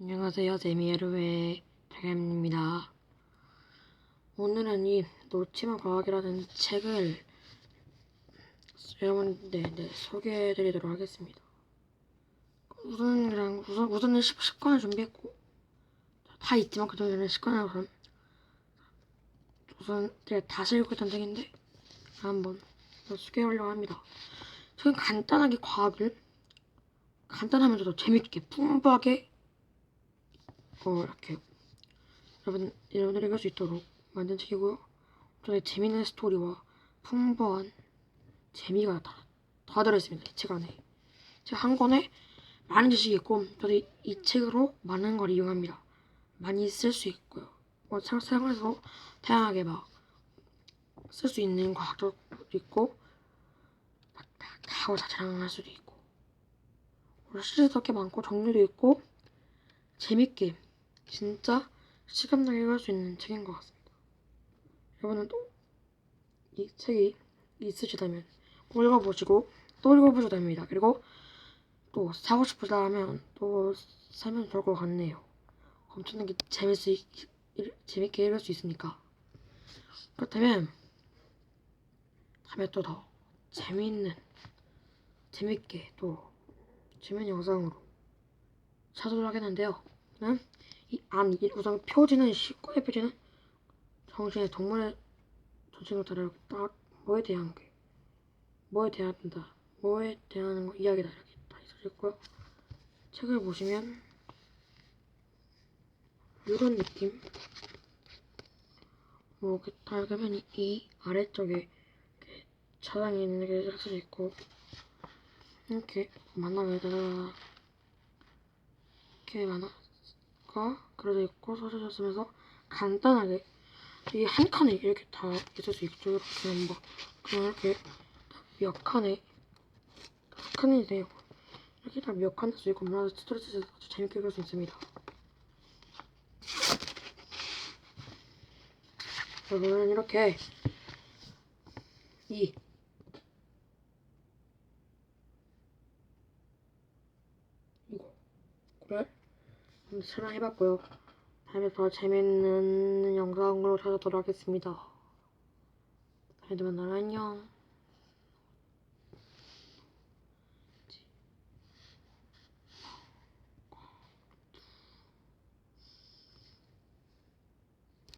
안녕하세요. 재미에르의 장현입니다. 오늘은 이 놓치면 과학이라는 책을 여러분들 네, 소개해드리도록 하겠습니다. 우선 그냥 우선 우선은 10, 10권을 준비했고 다 있지만 그 전에는 10권을 우선 우선 제가 다시 읽고 있던 책인데 한번 더 소개하려고 합니다. 저는 간단하게 과학을 간단하면서도 재밌게 풍부하게 어, 이렇게 여러분 여러분들이 읽을 수 있도록 만든 책이고요. 저의 재밌는 스토리와 풍부한 재미가 다, 다 들어있습니다. 이 책 안에. 책 한 권에 많은 지식이 있고 저도 이, 이 책으로 많은 걸 이용합니다. 많이 쓸 수 있고요. 뭐 생- 생활에서 다양하게 막 쓸 수 있는 과학도 있고 막 다, 다, 다 자랑할 수도 있고 시리즈도 꽤 많고 종류도 있고 재밌게 진짜 시간 나게 읽을 수 있는 책인 것 같습니다. 여러분은 또이 책이 있으시다면 꼭 읽어보시고 또 읽어보셔도 됩니다. 그리고 또 사고 싶으다 하면 또 사면 좋을 것 같네요. 엄청나게 재밌을, 일- 재밌게 읽을 수 있으니까. 그렇다면 다음에 또 더 재미있는 재밌게 또 재미있는 영상으로 찾아오도록 하겠는데요. 저는 이 안, 이 우선 표지는 19의 표지는 정신의 동물의 정신을 다루고 딱 뭐에 대한 게 뭐에 대한다 뭐에 대한 거, 이야기다 이렇게 다 있어있고요. 책을 보시면 이런 느낌. 뭐 이렇게 다 읽으면 이- 이 아래쪽에 이렇게 차장이 있는 게 써져 있고 이렇게 만나게 되다가 이렇게 만화 가 그려져 있고 써져있으면서 간단하게 이 한 칸에 이렇게 다수 있죠. 이렇게 한번 그냥 이렇게 몇 칸에 한 칸이 돼요. 이렇게 다 몇칸할수 있고 문화도 스트레스에서 아주 재밌게 읽을 수 있습니다. 여러분은 이렇게 이 이거 그래? 촬영해봤고요. 다음에 더 재밌는 영상으로 찾아오도록 하겠습니다. 다음에 만나요. 안녕.